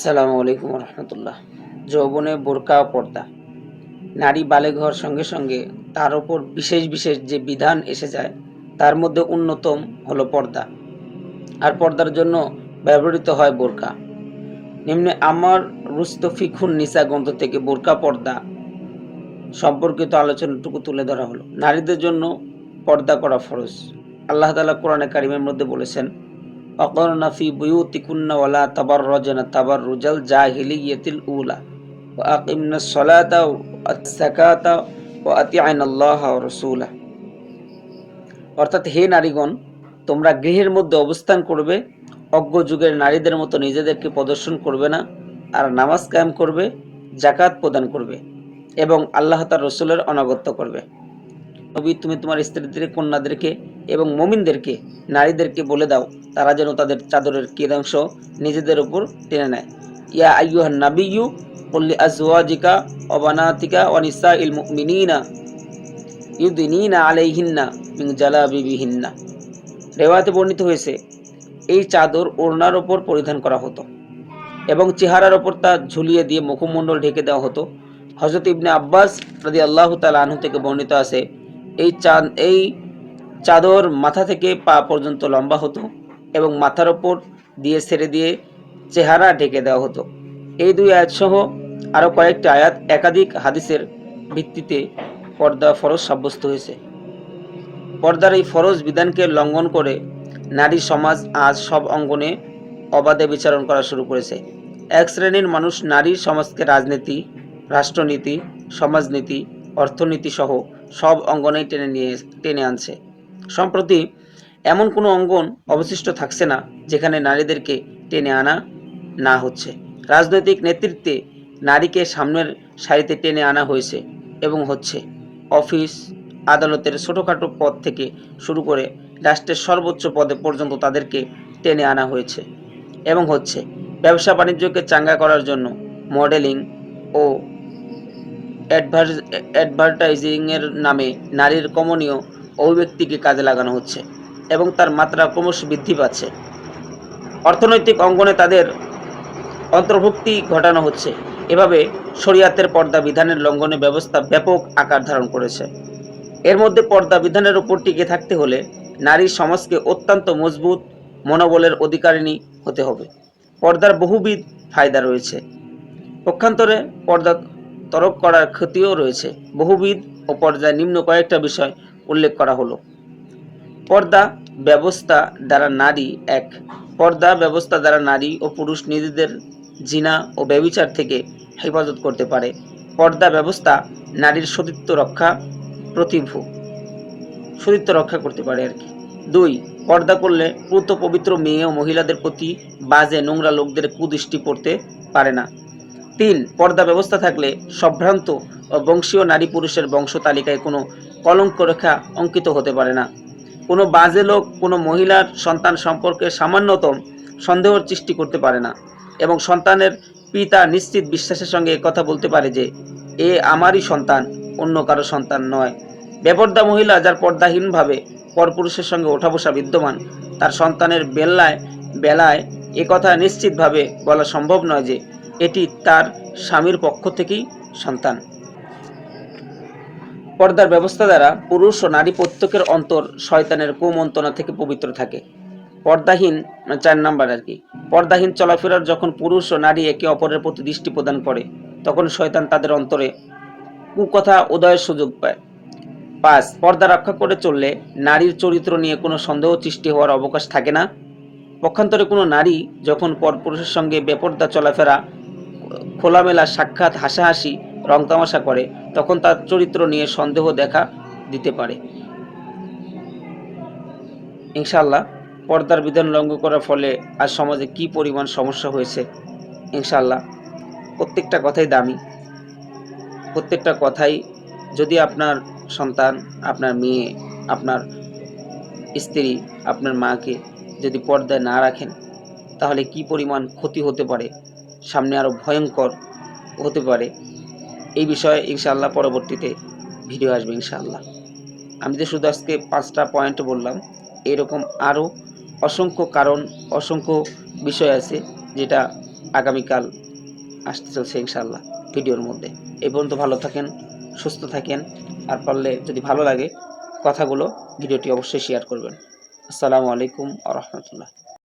আসসালামু আলাইকুম রহমতুল্লাহ। যৌবনে বোরকা পর্দা। নারী বালেঘর সঙ্গে সঙ্গে তার ওপর বিশেষ বিশেষ যে বিধান এসে যায়, তার মধ্যে অন্যতম হলো পর্দা। আর পর্দার জন্য ব্যবহৃত হয় বোরকা। নিম্নে আমার রুস্ত ফিখুন নিসা গ্রন্থ থেকে বোরকা পর্দা সম্পর্কিত আলোচনাটুকু তুলে ধরা হলো। নারীদের জন্য পর্দা করা ফরজ। আল্লাহ তালা কোরআনে কারিমের মধ্যে বলেছেন তাবার রুজাল জাহিলিয়াতিল উলা ওয়া আকিমনা সলাতা ওয়া যাকাতা ওয়া আতিআইনা আল্লাহ ওয়া রাসূলা অর্থাৎ হে নারীগণ, তোমরা গৃহের মধ্যে অবস্থান করবে, অজ্ঞ যুগের নারীদের মতো নিজেদেরকে প্রদর্শন করবে না, আর নামাজ কায়েম করবে জাকাত প্রদান করবে এবং আল্লাহ তার রসুলের অনাগত্য করবে। নবী, তুমি তোমার স্ত্রীদের, কন্যাদেরকে এবং মমিনদেরকে, নারীদেরকে বলে দাও, তারা যেন তাদের চাদরের কিরাংশ নিজেদের উপর টেনে নেয়। ইয়া আইয়ুহান নাবিয়্যু কুল্লি আজওয়াজিকা ওয়া বানাতিকা ওয়া নিসাইল মুমিনিনা ইউদিনিনা আলাইহিন্না মিন জালাবিবিহিন্না। রেওয়াতে বর্ণিত হয়েছে, এই চাদর ওড়নার ওপর পরিধান করা হতো এবং চেহারার ওপর তা ঝুলিয়ে দিয়ে মুখমণ্ডল ঢেকে দেওয়া হতো। হজরত ইবনে আব্বাস রাদি আল্লাহ তালা আনহু থেকে বর্ণিত আছে, এই চাঁদ, এই চাদর মাথা থেকে পা পর্যন্ত লম্বা হতো এবং মাথার ওপর দিয়ে ছেড়ে দিয়ে চেহারা ঢেকে দেওয়া হতো। এই দুই আয়াত সহ আরও কয়েকটি আয়াত একাধিক হাদিসের ভিত্তিতে পর্দা ফরজ সাব্যস্ত হয়েছে। পর্দার এই ফরজ বিধানকে লঙ্ঘন করে নারী সমাজ আজ সব অঙ্গনে অবাধে বিচারণ করা শুরু করেছে। এক শ্রেণির মানুষ নারী সমাজকে রাজনীতি, রাষ্ট্রনীতি, সমাজনীতি, অর্থনীতি সহ সব অঙ্গনেই টেনে নিয়ে, টেনে আনছে। সম্প্রতি এমন কোনো অঙ্গন অবশিষ্ট থাকছে না যেখানে নারীদেরকে টেনে আনা না হচ্ছে। রাজনৈতিক নেতৃত্বে নারীকে সামনের সারিতে টেনে আনা হয়েছে এবং হচ্ছে। অফিস, আদালতের ছোটোখাটো পদ থেকে শুরু করে রাষ্ট্রের সর্বোচ্চ পদে পর্যন্ত তাদেরকে টেনে আনা হয়েছে এবং হচ্ছে। ব্যবসা বাণিজ্যকে চাঙ্গা করার জন্য মডেলিং ও অ্যাডভার্টাইজিংয়ের নামে নারীর কমনীয় অভিব্যক্তিকে কাজে লাগানো হচ্ছে এবং তার মাত্রা ক্রমশ বৃদ্ধি পাচ্ছে। অর্থনৈতিক অঙ্গনে তাদের অন্তর্ভুক্তি ঘটানো হচ্ছে। এভাবে শরিয়াতের পর্দা বিধানের লঙ্ঘনে ব্যবস্থা ব্যাপক আকার ধারণ করেছে। এর মধ্যে পর্দা বিধানের উপর টিকে থাকতে হলে নারী সমাজকে অত্যন্ত মজবুত মনোবলের অধিকারিণী হতে হবে। পর্দার বহুবিধ ফায়দা রয়েছে। পক্ষান্তরে পর্দা তরক করার ক্ষতিও রয়েছে। বহুবিধ ও পর্যায়ে নিম্ন কয়েকটা বিষয় উল্লেখ করা হলো। পর্দা ব্যবস্থা দ্বারা নারী এক। পর্দা ব্যবস্থা দ্বারা নারী ও পুরুষ নিজেদের জিনা ও ব্যবিচার থেকে হেফাজত করতে পারে। পর্দা ব্যবস্থা নারীর সতীত্ব রক্ষা প্রতিভু, সতীত্ব রক্ষা করতে পারে আর কি। দুই, পর্দা করলে পুত পবিত্র মেয়ে ও মহিলাদের প্রতি বাজে নোংরা লোকদের কুদৃষ্টি পড়তে পারে না। তিন, পর্দা ব্যবস্থা থাকলে সম্ভ্রান্ত ও বংশীয় নারী পুরুষের বংশ তালিকায় কোনো কলঙ্ক রেখা অঙ্কিত হতে পারে না। কোনো বাজে লোক, কোনো মহিলার সন্তান সম্পর্কে সামান্যতম সন্দেহর সৃষ্টি করতে পারে না এবং সন্তানের পিতা নিশ্চিত বিশ্বাসের সঙ্গে কথা বলতে পারে যে, এ আমারই সন্তান, অন্য কারও সন্তান নয়। বেপর্দা মহিলা যার পর্দাহীনভাবে পরপুরুষের সঙ্গে ওঠা বসা বিদ্যমান, তার সন্তানের বেলায় বেলায় এ কথা নিশ্চিতভাবে বলা সম্ভব নয় যে, এটি তার স্বামীর পক্ষ থেকেই সন্তান। পর্দার ব্যবস্থা দ্বারা পুরুষ ও নারী প্রত্যেকের অন্তর শয়তানের কুমন্ত্রণা থেকে পবিত্র থাকে। পর্দাহীন, চার নাম্বার আর কি। পর্দাহীন চলাফেরার যখন পুরুষ ও নারী একে অপরের প্রতি দৃষ্টি প্রদান করে, তখন শয়তান তাদের অন্তরে কুকথা উদয়ের সুযোগ পায়। পাঁচ, পর্দা রক্ষা করে চললে নারীর চরিত্র নিয়ে কোনো সন্দেহ সৃষ্টি হওয়ার অবকাশ থাকে না। পক্ষান্তরে কোনো নারী যখন পরপুরুষের সঙ্গে বেপর্দা চলাফেরা, খোলামেলা সাক্ষাৎ, হাসাহাসি রং তামাশা করে, তখন তার চরিত্র নিয়ে সন্দেহ দেখা দিতে পারে। ইনশাল্লাহ পর্দার বিধান লঙ্ঘন করার ফলে আজ সমাজে কি পরিমাণ সমস্যা হয়েছে? ইনশাল্লাহ প্রত্যেকটা কথাই দামি। প্রত্যেকটা কথাই যদি আপনার সন্তান, আপনার মেয়ে, আপনার স্ত্রী, আপনার মাকে যদি পর্দায় না রাখেন, তাহলে কি পরিমাণ ক্ষতি হতে পারে? সামনে আরও ভয়ঙ্কর হতে পারে। এই বিষয়ে ইনশাআল্লাহ পরবর্তীতে ভিডিও আসবে ইনশাআল্লাহ। আমি তো শুধু আজকে পাঁচটা পয়েন্ট বললাম, এরকম আরও অসংখ্য কারণ, অসংখ্য বিষয় আছে যেটা আগামীকাল আসতে চলছে ইনশাল্লাহ ভিডিওর মধ্যে। এই পর্যন্ত ভালো থাকেন, সুস্থ থাকেন, আর পারলে যদি ভালো লাগে কথাগুলো, ভিডিওটি অবশ্যই শেয়ার করবেন। আসসালামু আলাইকুম আ রহমতুল্লাহ।